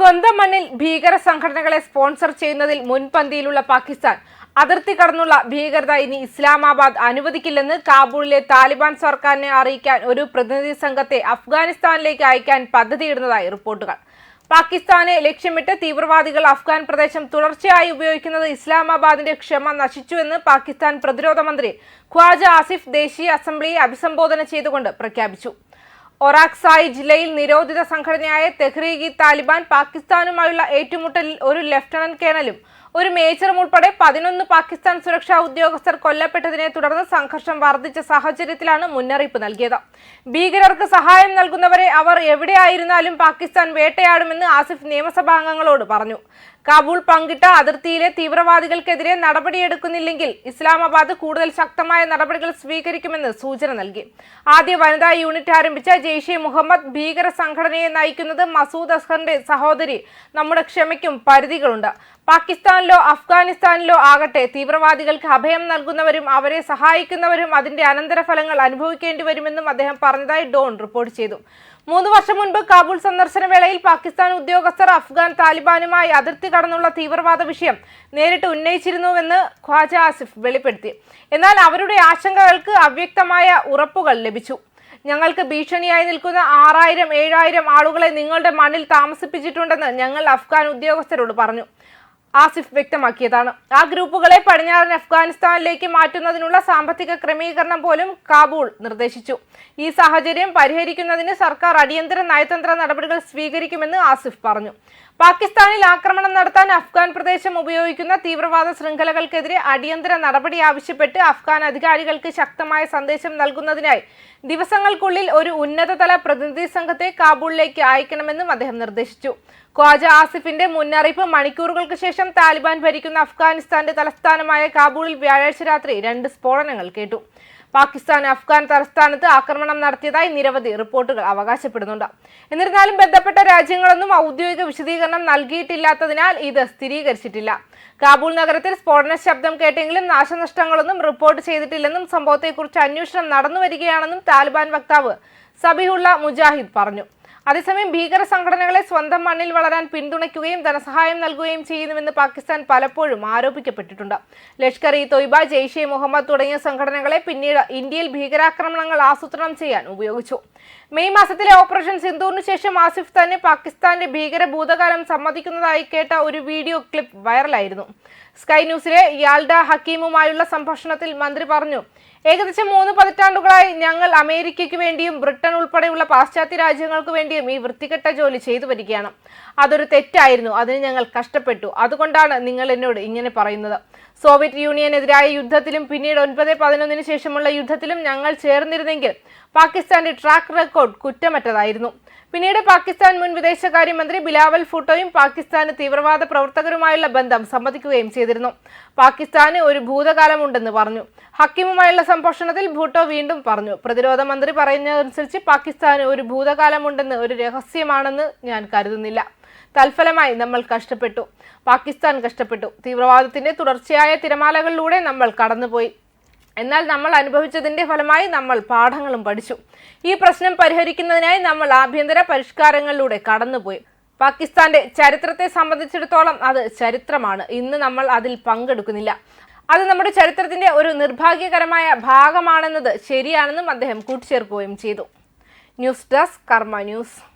സ്വന്തം മണ്ണിൽ ഭീകര സംഘടനകളെ സ്പോൺസർ ചെയ്യുന്നതിൽ മുൻപന്തിയിലുള്ള പാകിസ്ഥാൻ. അതിർത്തി കടന്നുള്ള ഭീകരത ഇനി ഇസ്ലാമാബാദ് അനുവദിക്കില്ലെന്ന് കാബൂളിലെ താലിബാൻ സർക്കാരിനെ അറിയിക്കാൻ ഒരു പ്രതിനിധി സംഘത്തെ അഫ്ഗാനിസ്ഥാനിലേക്ക് അയക്കാൻ പദ്ധതിയിടുന്നതായി റിപ്പോർട്ടുകൾ. പാകിസ്ഥാനെ ലക്ഷ്യമിട്ട് തീവ്രവാദികൾ അഫ്ഗാൻ പ്രദേശം തുടർച്ചയായി ഉപയോഗിക്കുന്നത് ഇസ്ലാമാബാദിന്റെ ക്ഷമ നശിച്ചുവെന്ന് പാകിസ്ഥാൻ പ്രതിരോധ മന്ത്രി ഖ്വാജ ആസിഫ് ദേശീയ അസംബ്ലിയെ അഭിസംബോധന ചെയ്തുകൊണ്ട് പ്രഖ്യാപിച്ചു. ഒറാക്സായി ജില്ലയിൽ നിരോധിത സംഘടനയായ തെഹ്രീഗി താലിബാൻ പാകിസ്ഥാനുമായുള്ള ഏറ്റുമുട്ടലിൽ ഒരു ലഫ്റ്റനന്റ് കേണലും ഒരു മേജറും ഉൾപ്പെടെ പതിനൊന്ന് പാകിസ്ഥാൻ സുരക്ഷാ ഉദ്യോഗസ്ഥർ കൊല്ലപ്പെട്ടതിനെ തുടർന്ന് സംഘർഷം വർദ്ധിച്ച സാഹചര്യത്തിലാണ് മുന്നറിയിപ്പ് നൽകിയത്. ഭീകരർക്ക് സഹായം നൽകുന്നവരെ അവർ എവിടെയായിരുന്നാലും പാകിസ്ഥാൻ വേട്ടയാടുമെന്ന് ആസിഫ് നിയമസഭാംഗങ്ങളോട് പറഞ്ഞു. കാബൂൾ പങ്കിട്ട അതിർത്തിയിലെ തീവ്രവാദികൾക്കെതിരെ നടപടിയെടുക്കുന്നില്ലെങ്കിൽ ഇസ്ലാമാബാദ് കൂടുതൽ ശക്തമായ നടപടികൾ സ്വീകരിക്കുമെന്ന് സൂചന നൽകി. ആദ്യ വനിതാ യൂണിറ്റ് ആരംഭിച്ച ജെയ്ഷെ മുഹമ്മദ് ഭീകര സംഘടനയെ നയിക്കുന്നത് മസൂദ് അസ്ഹറിന്റെ സഹോദരി. നമ്മുടെ ക്ഷമയ്ക്കും പരിധികളുണ്ട്. പാകിസ്ഥാനിലോ അഫ്ഗാനിസ്ഥാനിലോ ആകട്ടെ തീവ്രവാദികൾക്ക് അഭയം നൽകുന്നവരും അവരെ സഹായിക്കുന്നവരും അതിന്റെ അനന്തരഫലങ്ങൾ അനുഭവിക്കേണ്ടി വരുമെന്നും അദ്ദേഹം പറഞ്ഞതായി ഡോൺ റിപ്പോർട്ട് ചെയ്തു. മൂന്ന് വർഷം മുൻപ് കാബൂൾ സന്ദർശന വേളയിൽ പാകിസ്ഥാൻ ഉദ്യോഗസ്ഥർ അഫ്ഗാൻ താലിബാനുമായി അതിർത്തി കടന്നുള്ള തീവ്രവാദ വിഷയം നേരിട്ട് ഉന്നയിച്ചിരുന്നുവെന്ന് ഖ്വാജ ആസിഫ് വെളിപ്പെടുത്തി. എന്നാൽ അവരുടെ ആശങ്കകൾക്ക് അവ്യക്തമായ ഉറപ്പുകൾ ലഭിച്ചു. ഞങ്ങൾക്ക് ഭീഷണിയായി നിൽക്കുന്ന ആറായിരം ഏഴായിരം ആളുകളെ നിങ്ങളുടെ മണ്ണിൽ താമസിപ്പിച്ചിട്ടുണ്ടെന്ന് ഞങ്ങൾ അഫ്ഗാൻ ഉദ്യോഗസ്ഥരോട് പറഞ്ഞു. ആസിഫ് വ്യക്തമാക്കിയതാണ്. ആ ഗ്രൂപ്പുകളെ പടിഞ്ഞാറൻ അഫ്ഗാനിസ്ഥാനിലേക്ക് മാറ്റുന്നതിനുള്ള സാമ്പത്തിക ക്രമീകരണം പോലും കാബൂൾ നിർദ്ദേശിച്ചു. ഈ സാഹചര്യം പരിഹരിക്കുന്നതിന് സർക്കാർ അടിയന്തര നയതന്ത്ര നടപടികൾ സ്വീകരിക്കുമെന്ന് ആസിഫ് പറഞ്ഞു. പാകിസ്ഥാനിൽ ആക്രമണം നടത്താൻ അഫ്ഗാൻ പ്രദേശം ഉപയോഗിക്കുന്ന തീവ്രവാദ ശൃംഖലകൾക്കെതിരെ അടിയന്തര നടപടി ആവശ്യപ്പെട്ട് അഫ്ഗാൻ അധികാരികൾക്ക് ശക്തമായ സന്ദേശം നൽകുന്നതിനായി ദിവസങ്ങൾക്കുള്ളിൽ ഒരു ഉന്നതതല പ്രതിനിധി സംഘത്തെ കാബൂളിലേക്ക് അയക്കണമെന്നും അദ്ദേഹം നിർദ്ദേശിച്ചു. ഖ്വാജ ആസിഫിന്റെ മുന്നറിയിപ്പ് മണിക്കൂറുകൾക്ക് ശേഷം താലിബാൻ ഭരിക്കുന്ന അഫ്ഗാനിസ്ഥാന്റെ തലസ്ഥാനമായ കാബൂളിൽ വ്യാഴാഴ്ച രാത്രി രണ്ട് സ്ഫോടനങ്ങൾ കേട്ടു. പാകിസ്ഥാൻ അഫ്ഗാൻ തലസ്ഥാനത്ത് ആക്രമണം നടത്തിയതായി നിരവധി റിപ്പോർട്ടുകൾ അവകാശപ്പെടുന്നുണ്ട്. എന്നിരുന്നാലും ബന്ധപ്പെട്ട രാജ്യങ്ങളൊന്നും ഔദ്യോഗിക വിശദീകരണം നൽകിയിട്ടില്ലാത്തതിനാൽ ഇത് സ്ഥിരീകരിച്ചിട്ടില്ല. കാബൂൾ നഗരത്തിൽ സ്ഫോടന ശബ്ദം കേട്ടെങ്കിലും നാശനഷ്ടങ്ങളൊന്നും റിപ്പോർട്ട് ചെയ്തിട്ടില്ലെന്നും സംഭവത്തെക്കുറിച്ച് അന്വേഷണം നടന്നുവരികയാണെന്നും താലിബാൻ വക്താവ് സബിഹുള്ള മുജാഹിദ് പറഞ്ഞു. അതേസമയം ഭീകര സംഘടനകളെ സ്വന്തം മണ്ണിൽ വളരാൻ പിന്തുണയ്ക്കുകയും ധനസഹായം നൽകുകയും ചെയ്യുന്നുവെന്ന് പാകിസ്ഥാൻ പലപ്പോഴും ആരോപിക്കപ്പെട്ടിട്ടുണ്ട്. ലഷ്കർ ഇ തൊയ്ബ ജെയ്ഷെ മുഹമ്മദ് തുടങ്ങിയ സംഘടനകളെ പിന്നീട് ഇന്ത്യയിൽ ഭീകരാക്രമണങ്ങൾ ആസൂത്രണം ചെയ്യാൻ ഉപയോഗിച്ചു. മെയ് മാസത്തിലെ ഓപ്പറേഷൻ സിന്ധൂറിന് ശേഷം ആസിഫ് തന്നെ പാകിസ്ഥാന്റെ ഭീകര ഭൂതകാലം സമ്മതിക്കുന്നതായി കേട്ട ഒരു വീഡിയോ ക്ലിപ്പ് വൈറലായിരുന്നു. സ്കൈ ന്യൂസിലെ യാൽഡ ഹക്കീമുമായുള്ള സംഭാഷണത്തിൽ മന്ത്രി പറഞ്ഞു ഏകദേശം മൂന്ന് പതിറ്റാണ്ടുകളായി ഞങ്ങൾ അമേരിക്കയ്ക്ക് വേണ്ടിയും ബ്രിട്ടൻ ഉൾപ്പെടെയുള്ള പാശ്ചാത്യ രാജ്യങ്ങൾക്ക് വേണ്ടിയും ഈ വൃത്തികെട്ട ജോലി ചെയ്തു വരികയാണ്. അതൊരു തെറ്റായിരുന്നു. അതിന് ഞങ്ങൾ കഷ്ടപ്പെട്ടു. അതുകൊണ്ടാണ് നിങ്ങൾ എന്നോട് ഇങ്ങനെ പറയുന്നത്. സോവിയറ്റ് യൂണിയനെതിരായ യുദ്ധത്തിലും പിന്നീട് ഒൻപത് പതിനൊന്നിന് ശേഷമുള്ള യുദ്ധത്തിലും ഞങ്ങൾ ചേർന്നിരുന്നെങ്കിൽ പാകിസ്ഥാന്റെ ട്രാക്ക് റെക്കോർഡ് കുറ്റമറ്റതായിരുന്നു. പിന്നീട് പാകിസ്ഥാൻ മുൻ വിദേശകാര്യമന്ത്രി ബിലാവൽ ഫൂട്ടോയും പാകിസ്ഥാന് തീവ്രവാദ പ്രവർത്തകരുമായുള്ള ബന്ധം സമ്മതിക്കുകയും ചെയ്തിരുന്നു. പാകിസ്ഥാന് ഒരു ഭൂതകാലമുണ്ടെന്ന് പറഞ്ഞു. ഹക്കിമുമായുള്ള സംഭാഷണത്തിൽ ഭൂട്ടോ വീണ്ടും പറഞ്ഞു. പ്രതിരോധ മന്ത്രി പറയുന്നതനുസരിച്ച് പാകിസ്ഥാന് ഒരു ഭൂതകാലമുണ്ടെന്ന് ഒരു രഹസ്യമാണെന്ന് ഞാൻ കരുതുന്നില്ല. തൽഫലമായി നമ്മൾ കഷ്ടപ്പെട്ടു. പാകിസ്ഥാൻ കഷ്ടപ്പെട്ടു. തീവ്രവാദത്തിന്റെ തുടർച്ചയായ തിരമാലകളിലൂടെ നമ്മൾ കടന്നുപോയി. എന്നാൽ നമ്മൾ അനുഭവിച്ചതിന്റെ ഫലമായി നമ്മൾ പാഠങ്ങളും പഠിച്ചു. ഈ പ്രശ്നം പരിഹരിക്കുന്നതിനായി നമ്മൾ ആഭ്യന്തര പരിഷ്കാരങ്ങളിലൂടെ കടന്നുപോയി. പാകിസ്ഥാന്റെ ചരിത്രത്തെ സംബന്ധിച്ചിടത്തോളം അത് ചരിത്രമാണ്. ഇന്ന് നമ്മൾ അതിൽ പങ്കെടുക്കുന്നില്ല. അത് നമ്മുടെ ചരിത്രത്തിന്റെ ഒരു നിർഭാഗ്യകരമായ ഭാഗമാണെന്നത് ശരിയാണെന്നും അദ്ദേഹം കൂട്ടിച്ചേർക്കുകയും ചെയ്തു. News desk Karma news.